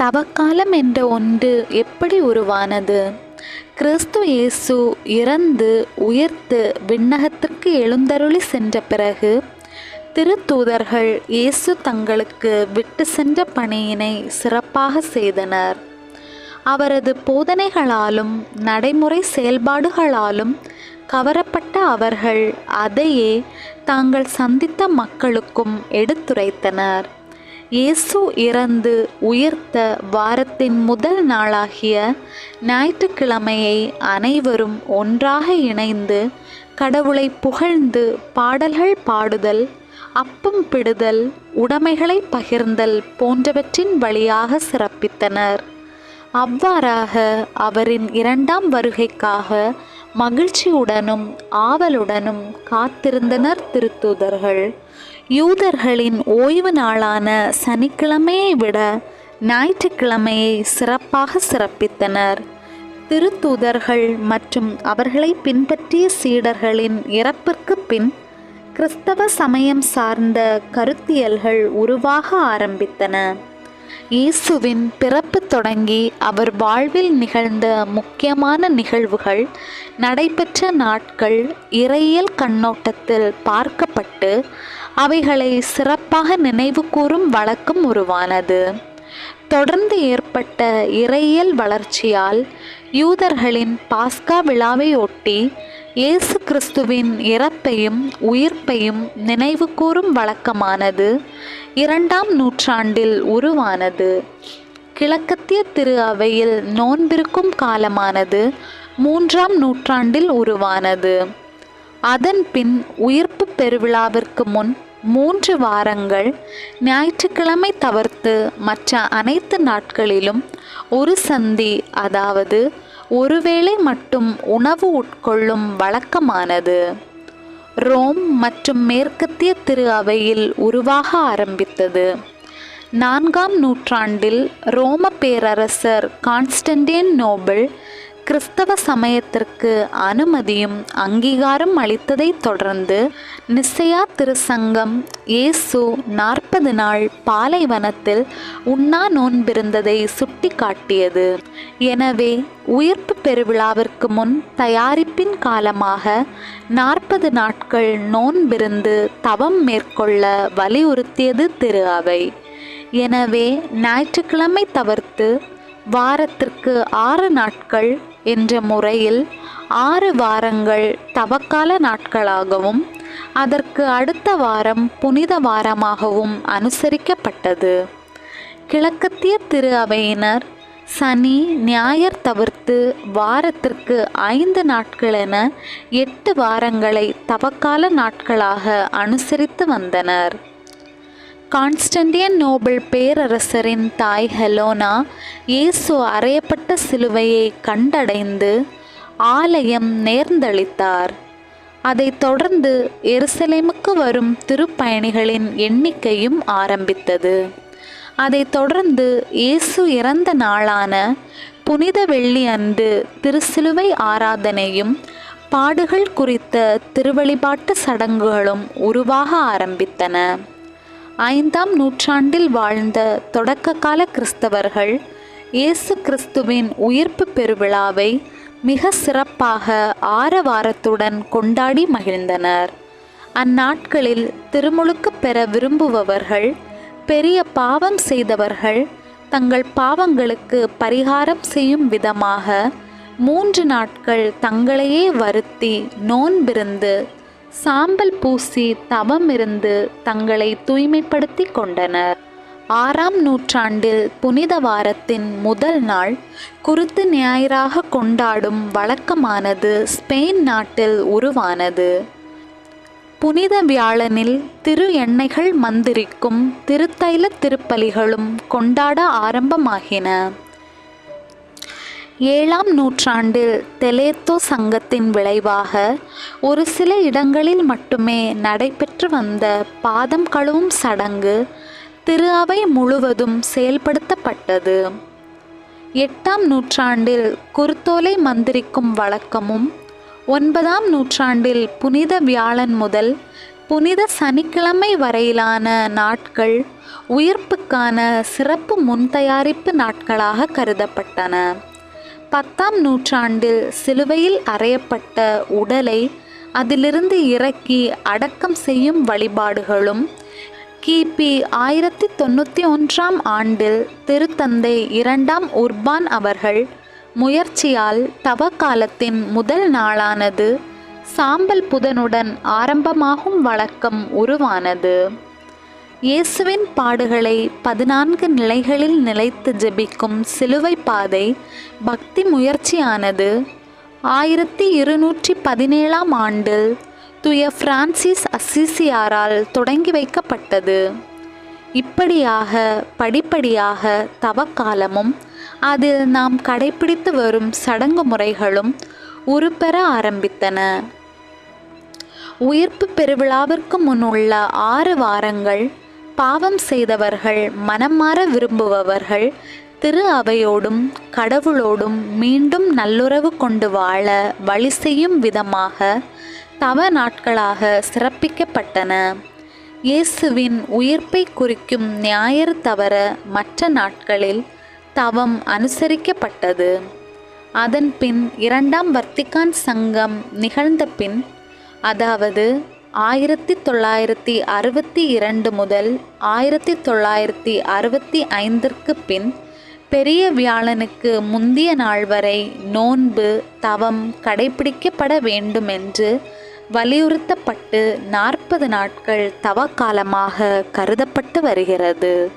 தவக்காலம் என்ற ஒன்று எப்படி உருவானது? கிறிஸ்து இயேசு இறந்து உயர்த்து விண்ணகத்திற்கு எழுந்தருளி சென்ற பிறகு திருத்தூதர்கள் இயேசு தங்களுக்கு விட்டு சென்ற பணியினை சிறப்பாக செய்தனர். அவரது போதனைகளாலும் நடைமுறை செயல்பாடுகளாலும் கவரப்பட்ட அவர்கள் அதையே தாங்கள் சந்தித்த மக்களுக்கும் எடுத்துரைத்தனர். இயேசு இறந்து உயிர்த்த வாரத்தின் முதல் நாளாகிய ஞாயிற்றுக்கிழமையை அனைவரும் ஒன்றாக இணைந்து கடவுளை புகழ்ந்து பாடல்கள் பாடுதல் அப்பம் பிடுதல் உடைமைகளை பகிர்ந்தல் போன்றவற்றின் வழியாக சிறப்பித்தனர். அவ்வாறாக அவரின் இரண்டாம் வருகைக்காக மகிழ்ச்சியுடனும் ஆவலுடனும் காத்திருந்தனர் திருத்தூதர்கள். யூதர்களின் ஓய்வு நாளான சனிக்கிழமையை விட ஞாயிற்றுக்கிழமையை சிறப்பாக சிறப்பித்தனர். திருத்தூதர்கள் மற்றும் அவர்களை பின்பற்றிய சீடர்களின் இறப்பிற்கு பின் கிறிஸ்தவ சமயம் சார்ந்த கருத்தியல்கள் உருவாக ஆரம்பித்தன. இயேசுவின் பிறப்பு தொடங்கி அவர் வாழ்வில் நிகழ்ந்த முக்கியமான நிகழ்வுகள் நடைபெற்ற நாட்கள் இறையியல் கண்ணோட்டத்தில் பார்க்கப்பட்டு அவைகளை சிறப்பாக நினைவு கூறும் வழக்கம் உருவானது. தொடர்ந்து ஏற்பட்ட இறையியல் வளர்ச்சியால் யூதர்களின் பாஸ்கா விழாவை ஒட்டி இயேசு கிறிஸ்துவின் இறப்பையும் உயிர்ப்பையும் நினைவு கூறும் வழக்கமானது. இரண்டாம் நூற்றாண்டில் உருவானது. கிழக்கத்திய திரு அவையில் நோன்பிருக்கும் காலமானது மூன்றாம் நூற்றாண்டில் உருவானது. அதன் பின் உயிர்ப்பு பெருவிழாவிற்கு முன் மூன்று வாரங்கள் ஞாயிற்றுக்கிழமை தவிர்த்து மற்ற அனைத்து நாட்களிலும் ஒரு சந்தி அதாவது ஒருவேளை மட்டும் உணவு உட்கொள்ளும் வழக்கமானது. ரோம் மற்றும் மேற்கத்திய திரு அவையில் உருவாக ஆரம்பித்தது. நான்காம் நூற்றாண்டில் ரோம பேரரசர் கான்ஸ்டன்டின் நோபல் கிறிஸ்தவ சமயத்திற்கு அனுமதியும் அங்கீகாரம் அளித்ததைத் தொடர்ந்து நிசையா திருசங்கம் இயேசு நாற்பது நாள் பாலைவனத்தில் உண்ணா நோன்பிருந்ததை சுட்டிக்காட்டியது. எனவே உயிர்ப்பு பெருவிழாவிற்கு முன் தயாரிப்பின் காலமாக நாற்பது நாட்கள் நோன்பிருந்து தவம் மேற்கொள்ள வலியுறுத்தியது திரு அவை. எனவே ஞாயிற்றுக்கிழமை தவிர்த்து வாரத்திற்கு ஆறு நாட்கள் என்ற முறையில் ஆறு வாரங்கள் தவக்கால நாட்களாகவும் அதற்கு அடுத்த வாரம் புனித வாரமாகவும் அனுசரிக்கப்பட்டது. கிழக்கத்திய திரு அவையினர் சனி ஞாயர் தவிர்த்து வாரத்திற்கு ஐந்து நாட்கள் என எட்டு வாரங்களை தவக்கால நாட்களாக அனுசரித்து வந்தனர். கான்ஸ்டன்டியன் நோபல் பேரரசரின் தாய் ஹெலோனா இயேசு அறையப்பட்ட சிலுவையை கண்டடைந்து ஆலயம் நேர்ந்தளித்தார். அதைத் தொடர்ந்து எருசலேமுக்கு வரும் திருப்பயணிகளின் எண்ணிக்கையும் ஆரம்பித்தது. அதைத் தொடர்ந்து இயேசு இறந்த நாளான புனித வெள்ளி அன்று திருசிலுவை ஆராதனையும் பாடுகள் குறித்த திருவழிபாட்டு சடங்குகளும் உருவாக ஆரம்பித்தன. ஐந்தாம் நூற்றாண்டில் வாழ்ந்த தொடக்ககால கிறிஸ்தவர்கள் இயேசு கிறிஸ்துவின் உயிர்ப்பு பெருவிழாவை மிக சிறப்பாக ஆரவாரத்துடன் கொண்டாடி மகிழ்ந்தனர். அந்நாட்களில் திருமுழுக்கு பெற விரும்புபவர்கள் பெரிய பாவம் செய்தவர்கள் தங்கள் பாவங்களுக்கு பரிகாரம் செய்யும் விதமாக மூன்று நாட்கள் தங்களையே வருத்தி நோன்பிருந்து சாம்பல் பூசி தவம் இருந்து தங்களை தூய்மைப்படுத்தி கொண்டனர். ஆறாம் நூற்றாண்டில் புனித வாரத்தின் முதல் நாள் குருத்து ஞாயிறாக கொண்டாடும் வழக்கமானது ஸ்பெயின் நாட்டில் உருவானது. புனித வியாழனில் திரு எண்ணெய்கள் மந்திரிக்கும் திருத்தைல திருப்பலிகளும் கொண்டாட ஆரம்பமாகின. ஏழாம் நூற்றாண்டில் தெலேத்தோ சங்கத்தின் விளைவாக ஒரு சில இடங்களில் மட்டுமே நடைபெற்று வந்த பாதம் கழுவும் சடங்கு திரு அவை முழுவதும் செயல்படுத்தப்பட்டது. எட்டாம் நூற்றாண்டில் குருத்தோலை மந்திரிக்கும் வழக்கமும் ஒன்பதாம் நூற்றாண்டில் புனித வியாழன் முதல் புனித சனிக்கிழமை வரையிலான நாட்கள் உயிர்ப்புக்கான சிறப்பு முன்தயாரிப்பு நாட்களாக கருதப்பட்டன. பத்தாம் நூற்றாண்டில் சிலுவையில் அறையப்பட்ட உடலை அதிலிருந்து இறக்கி அடக்கம் செய்யும் வழிபாடுகளும் கிபி ஆயிரத்தி தொண்ணூற்றி ஒன்றாம் ஆண்டில் திருத்தந்தை இரண்டாம் உர்பான் அவர்கள் முயற்சியால் தவக்காலத்தின் முதல் நாளானது சாம்பல் புதனுடன் ஆரம்பமாகும் வழக்கம் உருவானது. இயேசுவின் பாடுகளை பதினான்கு நிலைகளில் நிலைத்து ஜெபிக்கும் சிலுவை பாதை பக்தி முயற்சியானது. ஆயிரத்தி இருநூற்றி பதினேழாம் ஆண்டில் துய பிரான்சிஸ் அசிசியாரால் தொடங்கி வைக்கப்பட்டது. இப்படியாக படிப்படியாக தவக்காலமும் அதில் நாம் கடைபிடித்து வரும் சடங்கு முறைகளும் உருப்பெற ஆரம்பித்தன. உயிர்ப்பு பெருவிழாவிற்கு முன் உள்ள ஆறு வாரங்கள் பாவம் செய்தவர்கள் மனம் மாற விரும்புபவர்கள் திரு அவையோடும் கடவுளோடும் மீண்டும் நல்லுறவு கொண்டு வாழ வழி செய்யும் விதமாக தவ நாட்களாக சிறப்பிக்கப்பட்டன. இயேசுவின் உயிர்ப்பை குறிக்கும் ஞாயிறு தவிர மற்ற நாட்களில் தவம் அனுசரிக்கப்பட்டது. அதன் பின் இரண்டாம் வர்த்திகான் சங்கம் நிகழ்ந்த பின் அதாவது ஆயிரத்தி தொள்ளாயிரத்தி அறுபத்தி இரண்டு முதல் ஆயிரத்தி தொள்ளாயிரத்தி அறுபத்தி ஐந்திற்கு பின் பெரிய வியாழனுக்கு முந்திய நாள் வரை நோன்பு தவம் கடைபிடிக்கப்பட வேண்டும் என்று வலியுறுத்தப்பட்டு நாற்பது நாட்கள் தவக்காலமாக கருதப்பட்டு வருகிறது.